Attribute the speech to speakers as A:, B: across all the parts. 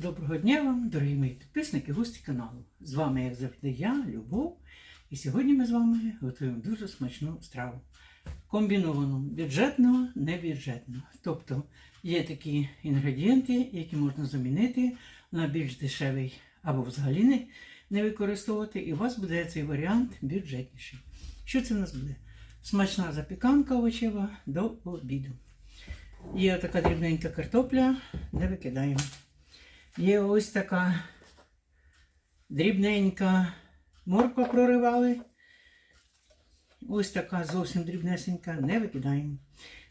A: Доброго дня вам, дорогі мої підписники, гості каналу. З вами, як завжди, я, Любов. І сьогодні ми з вами готуємо дуже смачну страву. Комбіновану бюджетно, небюджетно. Тобто є такі інгредієнти, які можна замінити на більш дешевий або взагалі не, не використовувати, і у вас буде цей варіант бюджетніший. Що це в нас буде? Смачна запіканка овочева до обіду. Є така дрібненька картопля, не викидаємо. Є ось така дрібненька морква проривали. Ось така зовсім дрібнесенька, не викидаємо.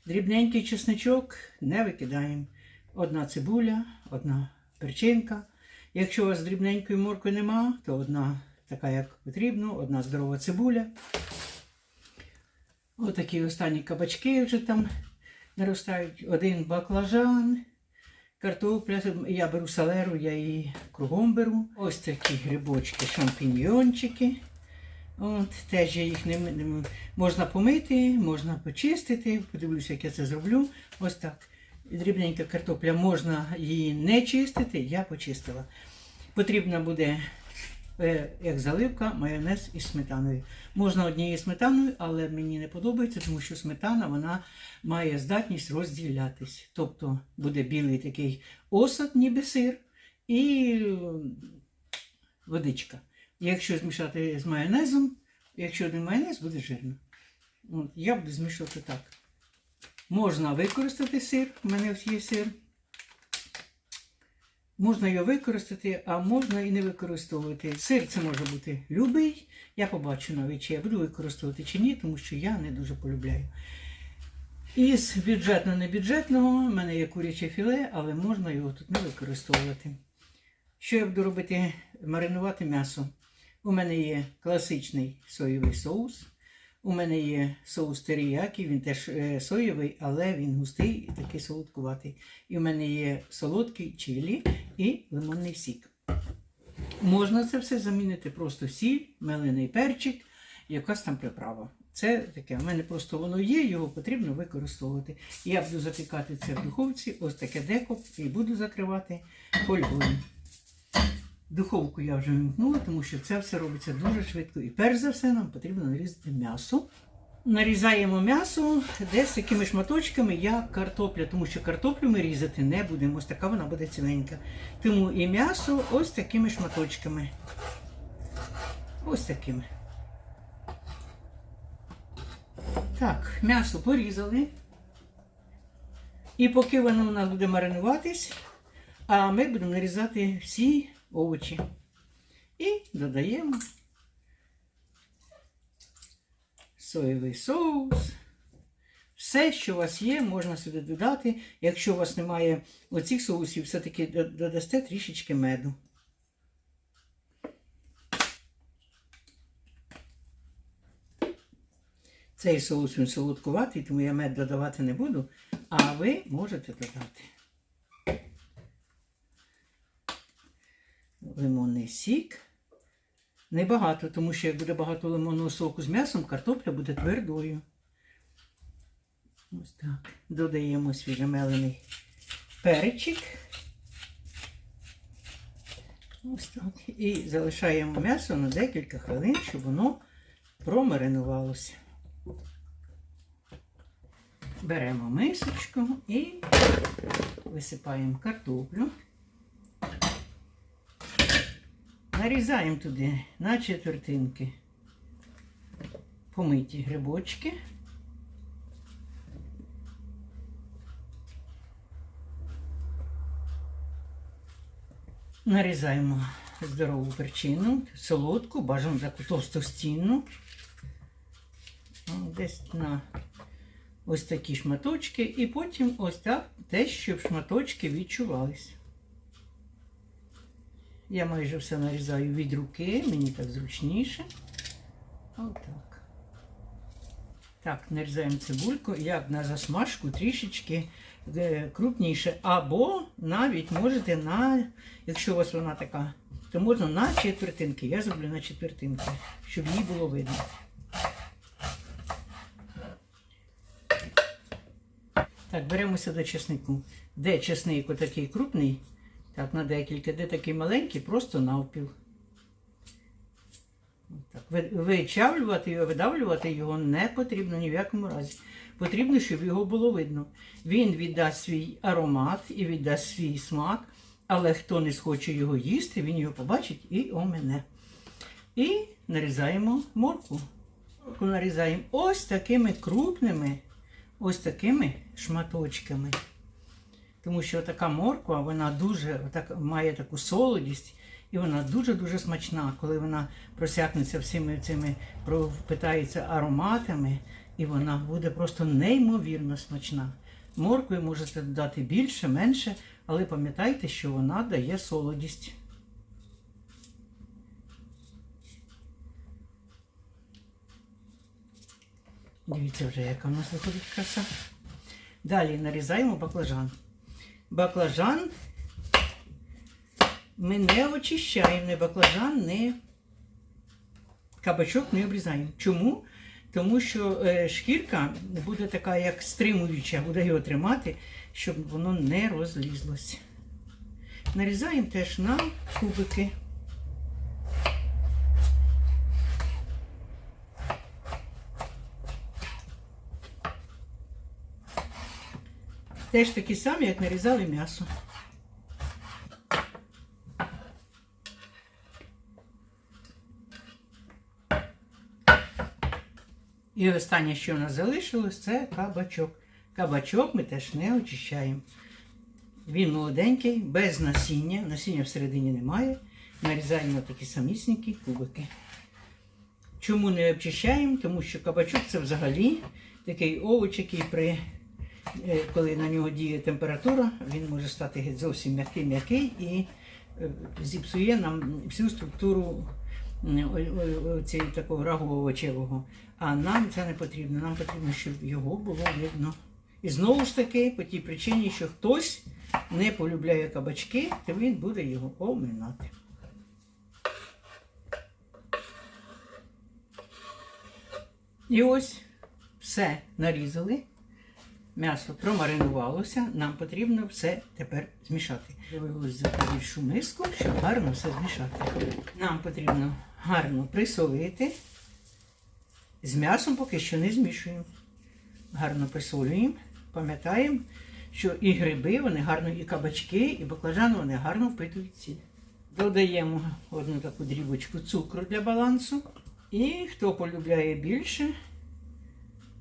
A: Дрібненький чесничок не викидаємо. Одна цибуля, одна перчинка. Якщо у вас дрібненької моркви нема, то одна така, як потрібно, одна здорова цибуля. Отакі останні кабачки вже там наростають. Один баклажан. Картопля, я беру салеру, я її кругом беру. Ось такі грибочки, шампіньйончики. От, теж я їх не, можна помити, можна почистити. Подивлюся, як я це зроблю. Ось так. Дрібненька картопля, можна її не чистити, я почистила. Потрібна буде, як заливка, майонез із сметаною. Можна однією сметаною, але мені не подобається, тому що сметана вона має здатність розділятись. Тобто буде білий такий осад, ніби сир, і е, водичка. Якщо змішати з майонезом, якщо не майонез, буде жирно. От, я буду змішувати так. Можна використати сир, у мене є сир. Можна його використати, а можна і не використовувати. Сир це може бути любий. Я побачу навіть, чи я буду використовувати чи ні, тому що я не дуже полюбляю. Із бюджетно-небюджетного в мене є куряче філе, але можна його тут не використовувати. Що я буду робити? Маринувати м'ясо. У мене є класичний соєвий соус. У мене є соус теріякі, він теж е, соєвий, але він густий і такий солодкуватий. І в мене є солодкий чилі і лимонний сік. Можна це все замінити просто сіль, мелений перчик, якась там приправа. Це таке, в мене просто воно є, його потрібно використовувати. Я буду запікати це в духовці, ось таке деко, і буду закривати фольгою. Духовку я вже вимкнула, тому що це все робиться дуже швидко. І перш за все нам потрібно нарізати м'ясо. Нарізаємо м'ясо десь такими шматочками, як картопля, тому що картоплю ми різати не будемо. Ось така вона буде ціленька. Тому і м'ясо ось такими шматочками. Ось такими. Так, м'ясо порізали. І поки воно у нас буде маринуватись, а ми будемо нарізати всі овочі. І додаємо соєвий соус. Все, що у вас є, можна сюди додати. Якщо у вас немає оцих соусів, все-таки додасте трішечки меду. Цей соус він солодкуватий, тому я мед додавати не буду, а ви можете додати. лимонний сік. Небагато, тому що як буде багато лимонного соку з м'ясом, картопля буде твердою. Ось так. Додаємо свіжемелений перчик. Ось так. І залишаємо м'ясо на декілька хвилин, щоб воно промаринувалося. Беремо мисочку і висипаємо картоплю. Нарізаємо туди на четвертинки помиті грибочки. Нарізаємо здорову перчину, солодку, бажано таку товстостінну. Десь на ось такі шматочки, і потім ось так те, щоб шматочки відчувались. Я майже все нарізаю від руки, мені так зручніше. Отак. Так, нарізаємо цибульку, як на засмажку трішечки е, крупніше. Або навіть можете на, якщо у вас вона така, то можна на четвертинки. Я зроблю на четвертинки, щоб її було видно. Так, беремося до чеснику. Де чесник отакий крупний, Так, на декілька, де такий маленький, просто навпіл. Так, вичавлювати видавлювати його не потрібно ні в якому разі. Потрібно, щоб його було видно. Він віддасть свій аромат і віддасть свій смак, але хто не схоче його їсти, він його побачить і омене. І нарізаємо. Моркву нарізаємо ось такими крупними, ось такими шматочками. Тому що така морква, вона дуже так, має таку солодість, і вона дуже-дуже смачна, коли вона просякнеться всіми цими, пропитається ароматами, і вона буде просто неймовірно смачна. Моркви можете додати більше, менше, але пам'ятайте, що вона дає солодість. Дивіться вже, яка в нас виходить краса. Далі нарізаємо баклажан. Баклажан ми не очищаємо, не баклажан, не кабачок не обрізаємо. Чому? Тому що е, шкірка буде така, як стримуюча, буде його тримати, щоб воно не розлізлось. Нарізаємо теж на кубики. Теж такі самі, як нарізали м'ясо. І останнє, що в нас залишилось, це кабачок. Кабачок ми теж не очищаємо. Він молоденький, без насіння. Насіння всередині немає. Нарізаємо такі самісінькі кубики. Чому не обчищаємо? Тому що кабачок це взагалі такий овоч, який при, коли на нього діє температура, він може стати геть зовсім м'який-м'який і е, зіпсує нам всю структуру м, о- о- о- цієї такого рагу овочевого. А нам це не потрібно. Нам потрібно, щоб його було видно. І знову ж таки, по тій причині, що хтось не полюбляє кабачки, то він буде його оминати. І ось все нарізали. М'ясо промаринувалося, нам потрібно все тепер змішати. За більшу миску, щоб гарно все змішати. Нам потрібно гарно присолити. З м'ясом поки що не змішуємо. Гарно присолюємо. Пам'ятаємо, що і гриби, вони гарно, і кабачки, і баклажани вони гарно впитують сіль. Додаємо одну таку дрібочку цукру для балансу. І хто полюбляє більше,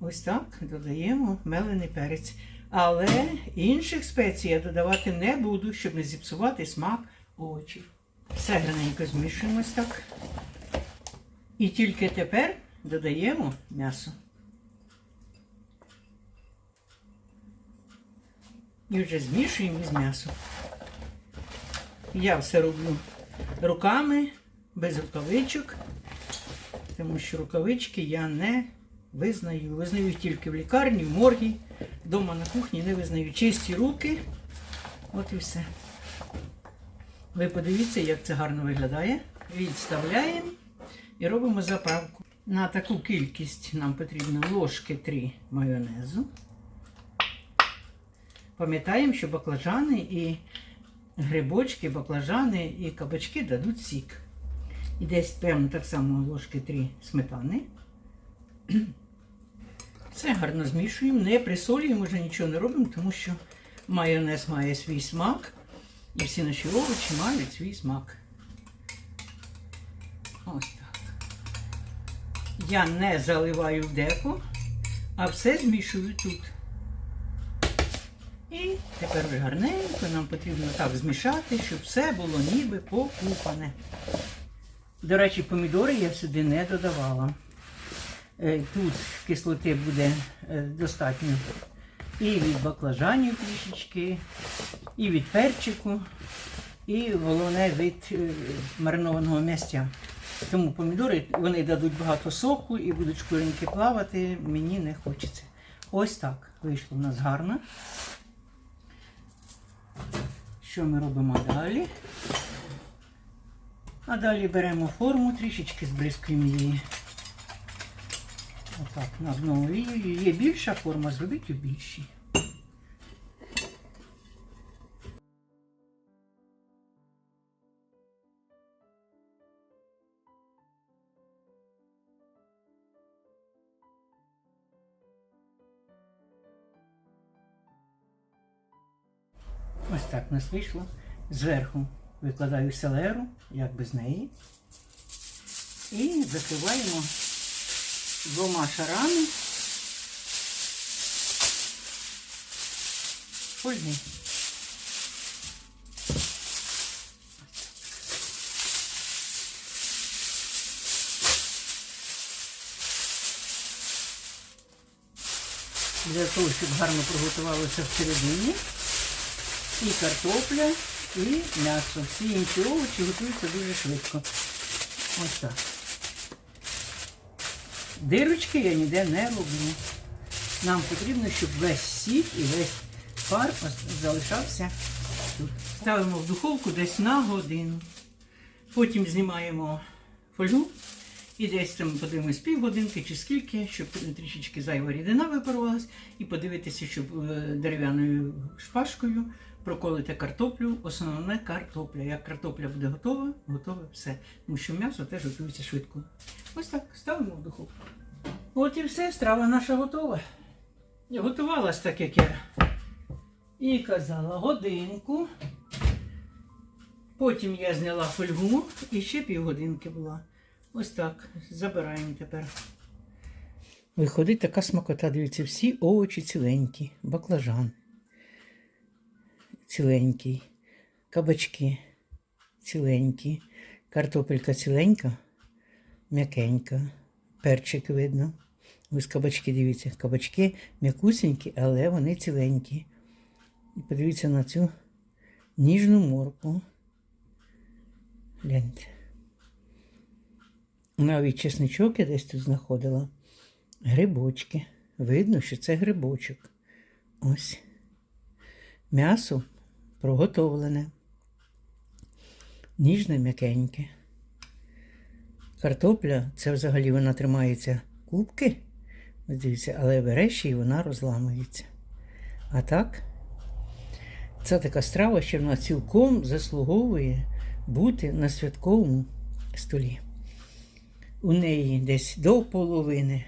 A: ось так додаємо мелений перець. Але інших спецій я додавати не буду, щоб не зіпсувати смак овочів. Все гарненько змішуємо ось так. І тільки тепер додаємо м'ясо. І вже змішуємо із м'ясом. Я все роблю руками, без рукавичок, тому що рукавички я не визнаю. Визнаю тільки в лікарні, в моргі, вдома на кухні не визнаю. Чисті руки. От і все. Ви подивіться, як це гарно виглядає. Відставляємо і робимо заправку. На таку кількість нам потрібно ложки 3 майонезу. Пам'ятаємо, що баклажани і грибочки, баклажани і кабачки дадуть сік. І десь, певно, так само ложки 3 сметани. Все гарно змішуємо, не присолюємо, вже нічого не робимо, тому що майонез має свій смак. І всі наші овочі мають свій смак. Ось так. Я не заливаю в деко, а все змішую тут. І тепер вже гарненько нам потрібно так змішати, щоб все було ніби покупане. До речі, помідори я сюди не додавала. Е, Тут кислоти буде е, достатньо і від баклажанів трішечки, і від перчику, і головне від е, маринованого м'ястя. Тому помідори вони дадуть багато соку і будуть шкуринки плавати. Мені не хочеться. Ось так вийшло в нас гарно. Що ми робимо далі? А далі беремо форму, трішечки збризкуємо її. Отак, на дно олію. Є більша форма, зробіть у більшій. Ось так у нас вийшло. Зверху викладаю селеру, як без неї, і закриваємо двома шарами фольги. Для того, щоб гарно приготувалося всередині і картопля, і м'ясо. Всі інші овочі готуються дуже швидко. Ось так. Дирочки я ніде не роблю. Нам потрібно, щоб весь сік і весь пар залишався тут. Ставимо в духовку десь на годину. Потім знімаємо фольгу і десь там подивимось півгодинки чи скільки, щоб трішечки зайва рідина випарувалась, і подивитися, щоб е, дерев'яною шпажкою проколити картоплю. Основне картопля. Як картопля буде готова, готове все. Тому що м'ясо теж готується швидко. Ось так, ставимо в духовку. От і все, страва наша готова. Я Готувалась так, як я і казала, годинку. Потім я зняла фольгу і ще півгодинки була. Ось так. Забираємо тепер. Виходить така смакота, дивіться, всі овочі ціленькі, баклажан. Ціленький, кабачки ціленькі, картопелька ціленька, м'якенька, перчик видно. Ось кабачки, дивіться, кабачки м'якусенькі, але вони ціленькі. І подивіться на цю ніжну морку. Гляньте. Навіть чесничок я десь тут знаходила. Грибочки. Видно, що це грибочок. Ось. М'ясо проготовлене. Ніжне м'якеньке. Картопля, це взагалі вона тримається кубки. Дивіться, але береш і вона розламується. А так, це така страва, що вона цілком заслуговує бути на святковому столі. У неї десь до половини,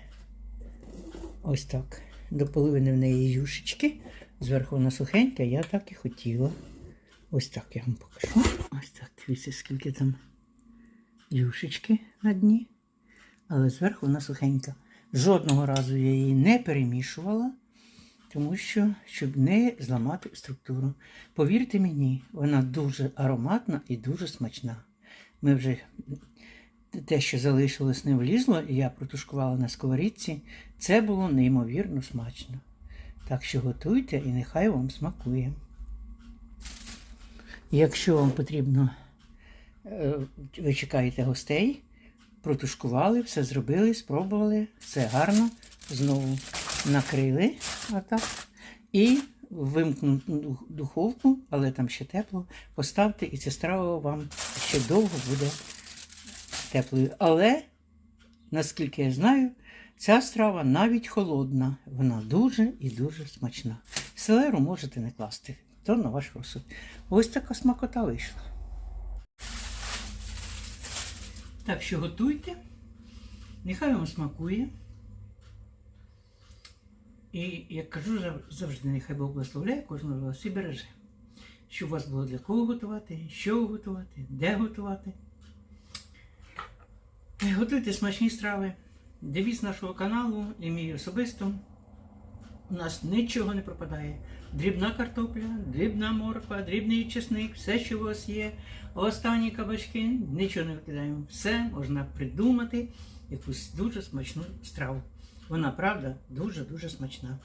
A: ось так, до половини в неї юшечки. Зверху вона сухенька, я так і хотіла. Ось так я вам покажу. Ось так, дивіться, скільки там юшечки на дні. Але зверху вона сухенька. Жодного разу я її не перемішувала, тому що, щоб не зламати структуру. Повірте мені, вона дуже ароматна і дуже смачна. Ми вже те, що залишилось, не влізло, і я протушкувала на сковорідці. Це було неймовірно смачно. Так що готуйте і нехай вам смакує. Якщо вам потрібно, ви чекаєте гостей, протушкували, все зробили, спробували, все гарно. Знову накрили отак. І вимкнуту духовку, але там ще тепло, поставте, і ця страва вам ще довго буде теплою. Але, наскільки я знаю, ця страва навіть холодна, вона дуже і дуже смачна. Селеру можете не класти, то на ваш розсуд. Ось така смакота вийшла. Так що готуйте, нехай вам смакує. І як кажу завжди, нехай Бог благословляє кожного вас і береже. Щоб у вас було для кого готувати, що готувати, де готувати. Готуйте смачні страви. Девіз нашого каналу і мій особисто. У нас нічого не пропадає. Дрібна картопля, дрібна морква, дрібний чесник, все, що у вас є. Останні кабачки, нічого не викидаємо. Все можна придумати, якусь дуже смачну страву. Вона, правда, дуже-дуже смачна.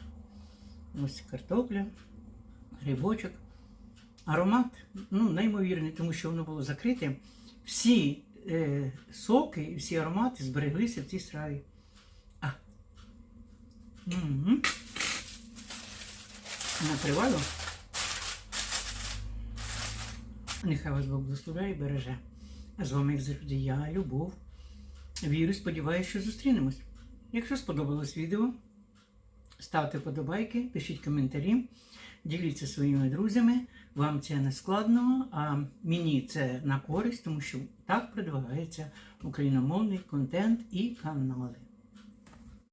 A: Ось картопля, грибочок. Аромат ну, неймовірний, тому що воно було закрите. Всі е, соки і всі аромати збереглися в цій страві. А. Угу. Накриваю. Нехай вас Бог благословляє і береже. А з вами, як завжди, я, Любов. Вірю, сподіваюся, що зустрінемось. Якщо сподобалось відео, ставте подобайки, пишіть коментарі, діліться своїми друзями. Вам це не складно, а мені це на користь, тому що так продвигається україномовний контент і канали.